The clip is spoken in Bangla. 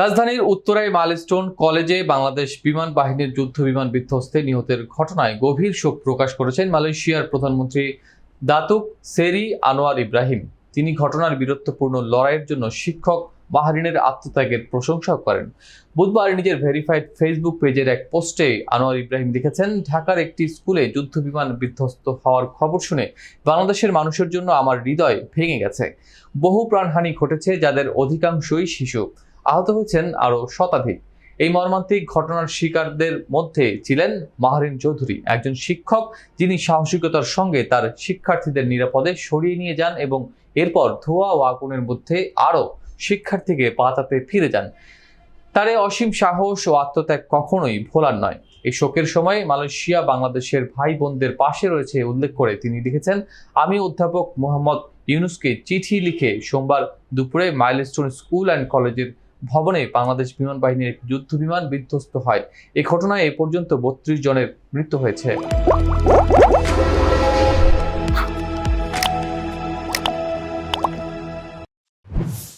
রাজধানীর উত্তরায় মাইলস্টোন কলেজে বাংলাদেশ বিমান বাহিনীর যুদ্ধ বিমান বিধ্বস্তে নিহতের ঘটনায় গভীর শোক প্রকাশ করেছেন মালয়েশিয়ার প্রধানমন্ত্রী দাতুক সেরি আনোয়ার ইব্রাহিম। তিনি ঘটনার বীরত্বপূর্ণ লড়াইয়ের জন্য শিক্ষক বাহরিনের আত্মত্যাগের প্রশংসাও করেন। বুধবার নিজের ভেরিফাইড ফেসবুক পেজের এক পোস্টে আনোয়ার ইব্রাহিম লিখেছেন, ঢাকার একটি স্কুলে যুদ্ধ বিমান বিধ্বস্ত হওয়ার খবর শুনে বাংলাদেশের মানুষের জন্য আমার হৃদয় ভেঙে গেছে। বহু প্রাণহানি ঘটেছে যাদের অধিকাংশই শিশু। আহত হয়েছেন আরও শতাধিক। এই মর্মান্তিক ঘটনার শিকারদের মধ্যে ছিলেন মাহরিন চৌধুরী, একজন শিক্ষক যিনি সাহসিকতার সঙ্গে তার শিক্ষার্থীদের নিরাপদে সরিয়ে নিয়ে যান এবং এরপর ধোঁয়া ও আগুনের মধ্যে আরও শিক্ষার্থীকে পাতাতে ফিরে যান। তার অসীম সাহস ও আত্মত্যাগ কখনোই ভোলার নয়। এই শোকের সময় মালয়েশিয়া, বাংলাদেশের ভাই বোনদের পাশে রয়েছে উল্লেখ করে তিনি লিখেছেন, আমি অধ্যাপক মোহাম্মদ ইউনুসকে চিঠি লিখে সোমবার দুপুরে মাইলস্টোন স্কুল অ্যান্ড কলেজের ভবনে বাংলাদেশ বিমান বাহিনীর যুদ্ধ বিমান বিধ্বস্ত হয়। এ ঘটনায় এ পর্যন্ত বত্রিশ জনের মৃত্যু হয়েছে।